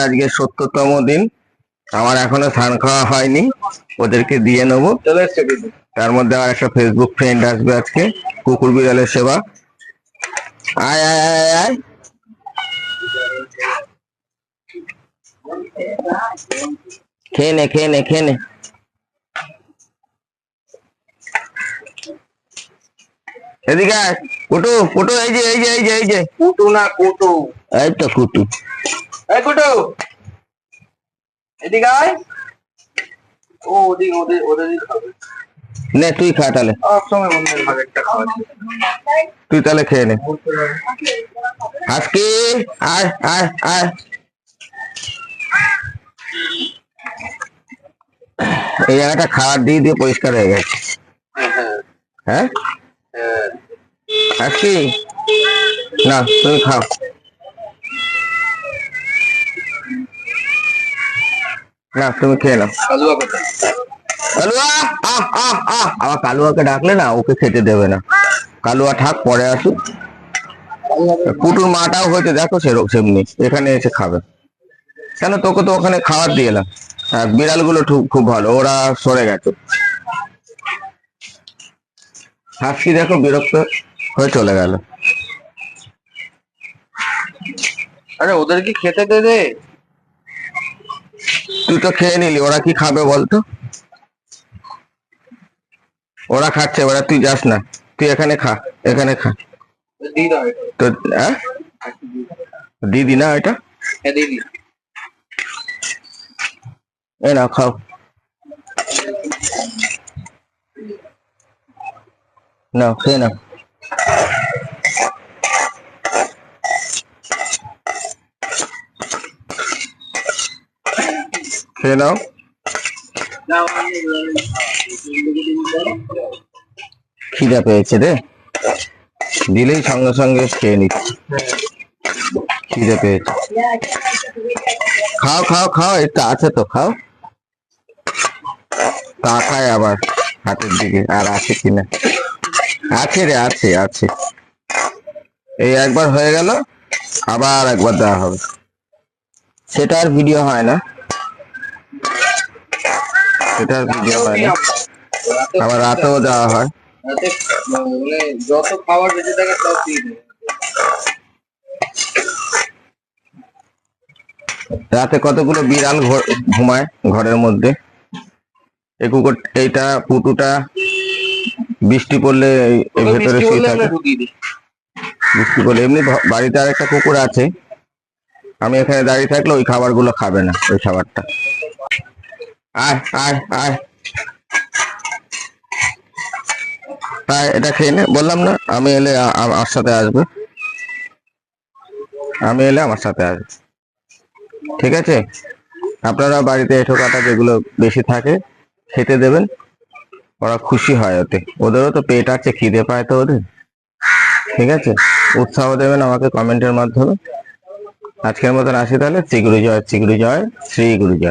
আজকে সত্তরতম দিন। আমার এখনও স্নান খাওয়া হয়নি ওদেরকে দিয়ে নেব। তার মধ্যে আমার একটা ফেসবুক ফ্রেন্ড আসবে আজকে কুকুর বিড়ালের সেবা। আয় আয় আয় আয় খেয়ে নে খেয়ে নে খেয়ে নে। এদিকে কুটু কুটু এই যে এই যে এই যে এই যে। কুটু না কুটু। এই তো কুটু। এই কুটু। এদিকে আয়। ও ওদিকে ওদের ওদের দিকে খাবে নে তুই খা তাহলে। সব সময় অন্যের ভাগেরটা খাওয়াচ্ছে তুই তাহলে খেয়ে নে। আজকে আয় আয় আয়। এই জায়গাটা খাবার দিয়ে দিয়ে পরিষ্কার হয়ে গেছে। হ্যাঁ। হ্যাঁ? হ্যাঁ। আজকে না তুমি খাও। না, তুমি খেয়ে নাও। কালুয়া, আহ আহ আহ। আবার কালুয়াকে ডাকলে না, ওকে খেতে দেবে না। কালুয়া ঠাক পরে আসুক। কুটুর মাটাও হয়েছে, দেখো সেরকম সেমনি। এখানে এসে খাবে। কেন, তোকে তো ওখানে খাবার দিয়ে এলাম। হ্যাঁ বিড়ালগুলো খুব ভালো, ওরা সরে গেছে। হাসি দেখো, বিরক্ত হয়ে চলে গেল। আরে, ওদেরকে খেতে দে দে তুই তো খেয়ে নিলি, ওরা কি খাবে বলতো? ওরা খাচ্ছে, ওরা তুই যাস না। তুই এখানে খা এখানে খা। তো দিদি না এটা? দিই না খাও। না খেয়ে না খেয়ে নাও খিদা পেয়েছে রে। দিলেই সঙ্গে সঙ্গে খেয়ে নিচ্ছি। খিদে পেয়েছে। খাও খাও খাও এটা আছে তো, খাও। তাকায় আবার হাতের দিকে, আর আছে কিনা আছে রে, আছে আছে। এই একবার হয়ে গেল, আবার একবার দেওয়া হবে। সেটা আর ভিডিও হয় না। সেটা আর ভিডিও হয়। না আবার রাতেও দেওয়া হয়। রাতে মানে যত খাবার বেঁচে থাকে সব দিয়ে রাতে কতগুলো বিড়াল ঘুমায় ঘরের মধ্যে? এই কুকুর এইটা পুটুটা বৃষ্টি পড়লে ভেতরে শুয়ে থাকে? বৃষ্টি পড়লে এমনি বাড়িতে আর একটা কুকুর আছে। আমি এখানে দাঁড়িয়ে থাকলে ওই খাবারগুলো খাবে না ওই খাবারটা। আয় আয় আয়। এটা খেয়ে নে। বললাম না, আমি এলে আমার সাথে আসবে। আমি এলে আমার সাথে আসবে। ঠিক আছে? আপনারা বাড়িতে এঁঠো কাটা যেগুলো বেশি থাকে, খেতে দেবেন। ওরা খুশি হয় ওতে। ওদেরও তো পেট আছে, খিদে পায় তো ওদের। ঠিক আছে? উৎসাহ দেবেন আমাকে কমেন্টের মাধ্যমে। আজকের মতন আসি তাহলে। শ্রী গুরু জয় শ্রী গুরু জয় শ্রী গুরু জয়